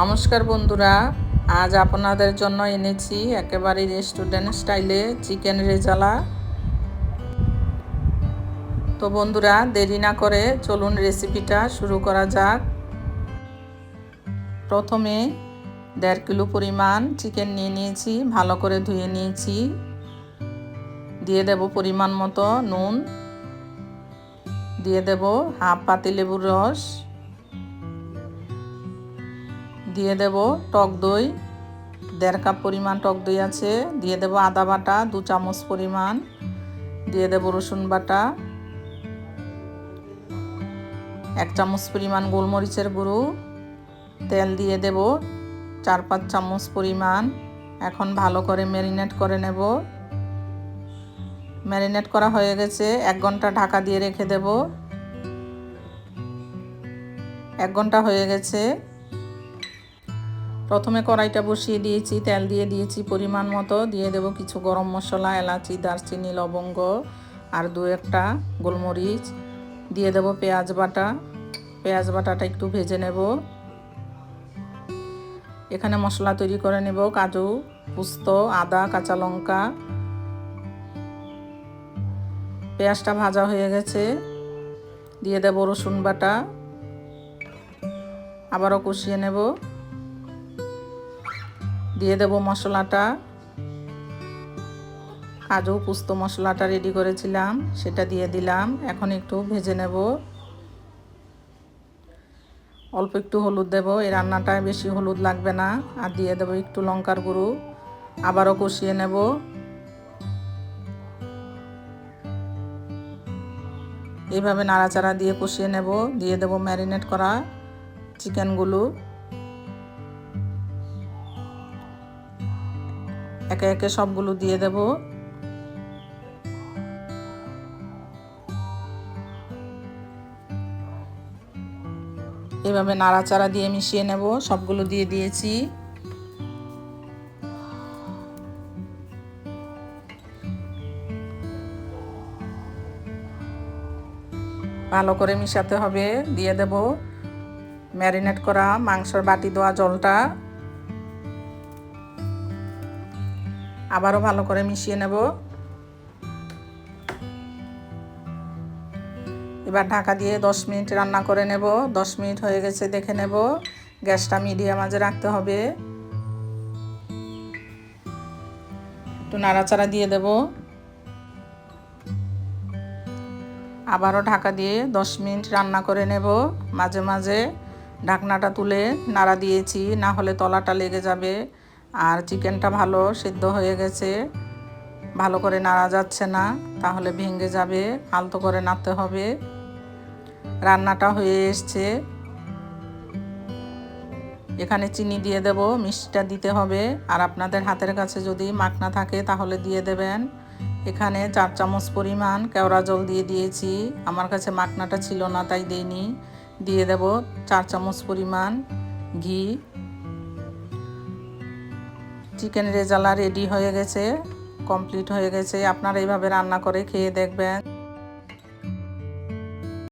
নমস্কার বন্ধুরা, আজ আপনাদের জন্য এনেছি একেবারে রেস্টুরেন্ট স্টাইলে চিকেন রেজালা। তো বন্ধুরা, দেরি না করে চলুন রেসিপিটা শুরু করা যাক। প্রথমে দেড় কিলো পরিমাণ চিকেন নিয়ে নিয়েছি, ভালো করে ধুয়ে নিয়েছি। দিয়ে দেব পরিমাণ মতো নুন। দিয়ে দেব হাফ পাতি লেবুর রস। দিয়ে দেব টক দই। দেড় কাপ পরিমাণ টক দই আছে। দিয়ে দেব আদা বাটা, দু চামচ পরিমাণ। দিয়ে দেব রসুন বাটা। এক চামচ পরিমাণ গোলমরিচের গুঁড়ো। তেল দিয়ে দেব চার পাঁচ চামচ পরিমাণ। এখন ভালো করে ম্যারিনেট করে নেব। ম্যারিনেট করা হয়ে গেছে। এক ঘণ্টা ঢাকা দিয়ে রেখে দেব। এক ঘণ্টা হয়ে গেছে। প্রথমে কড়াইটা বসিয়ে দিয়েছি, তেল দিয়ে দিয়েছি পরিমাণ মতো। দিয়ে দেব কিছু গরম মশলা, এলাচি, দারচিনি, লবঙ্গ আর দু একটা গোলমরিচ। দিয়ে দেব পেঁয়াজ বাটা। পেঁয়াজ বাটাটা একটু ভেজে নেব। এখানে মশলা তৈরি করে নেব, কাজু, পুস্ত, আদা, কাঁচা লঙ্কা। পেঁয়াজটা ভাজা হয়ে গেছে। দিয়ে দেব রসুন বাটা। আবারও কষিয়ে নেব। দিয়ে দেব মশলাটা। কাজু পুস্ত মশলাটা রেডি করেছিলাম, সেটা দিয়ে দিলাম। এখন একটু ভেজে নেব। অল্প একটু হলুদ দেব, এই রান্নাটায় বেশি হলুদ লাগবে না। আর দিয়ে দেব একটু লঙ্কার গুঁড়ো, আবারও কষিয়ে নেব। এইভাবে নাড়াচাড়া দিয়ে কষিয়ে নেব। দিয়ে দেব ম্যারিনেট করা চিকেনগুলো। একে একে সবগুলো দিয়ে দেব। এভাবে নাড়াচাড়া দিয়ে মিশিয়ে নেব, সবগুলো দিয়ে দিয়েছি। ভালো করে মিশাতে হবে, দিয়ে দেব ম্যারিনেট করা মাংসর বাটি দেওয়া জলটা। আবারও ভালো করে মিশিয়ে নেব। এবার ঢাকা দিয়ে দশ মিনিট রান্না করে নেব। দশ মিনিট হয়ে গেছে, দেখে নেব। গ্যাসটা মিডিয়াম আজে রাখতে হবে। একটু নাড়াচাড়া দিয়ে দেব। আবারও ঢাকা দিয়ে দশ মিনিট রান্না করে নেব। মাঝে মাঝে ঢাকনাটা তুলে নাড়া দিয়েছি, না হলে তলাটা লেগে যাবে। আর চিকেনটা ভালো সিদ্ধ হয়ে গেছে। ভালো করে নাড়া যাচ্ছে না, তাহলে ভেঙে যাবে আলতো করে নাড়তে হবে। রান্নাটা হয়ে এসছে। এখানে চিনি দিয়ে দেব, মিষ্টিটা দিতে হবে। আর আপনাদের হাতের কাছে যদি মাখনা থাকে, তাহলে দিয়ে দেবেন। এখানে চার চামচ পরিমাণ কেওড়া জল দিয়ে দিয়েছি। আমার কাছে মাখনাটা ছিল না, তাই দেইনি। দিয়ে দেব চার চামচ পরিমাণ ঘি। চিকেন রেজালা রেডি হয়ে গেছে কমপ্লিট হয়ে গেছে। আপনারা এইভাবে রান্না করে খেয়ে দেখবেন।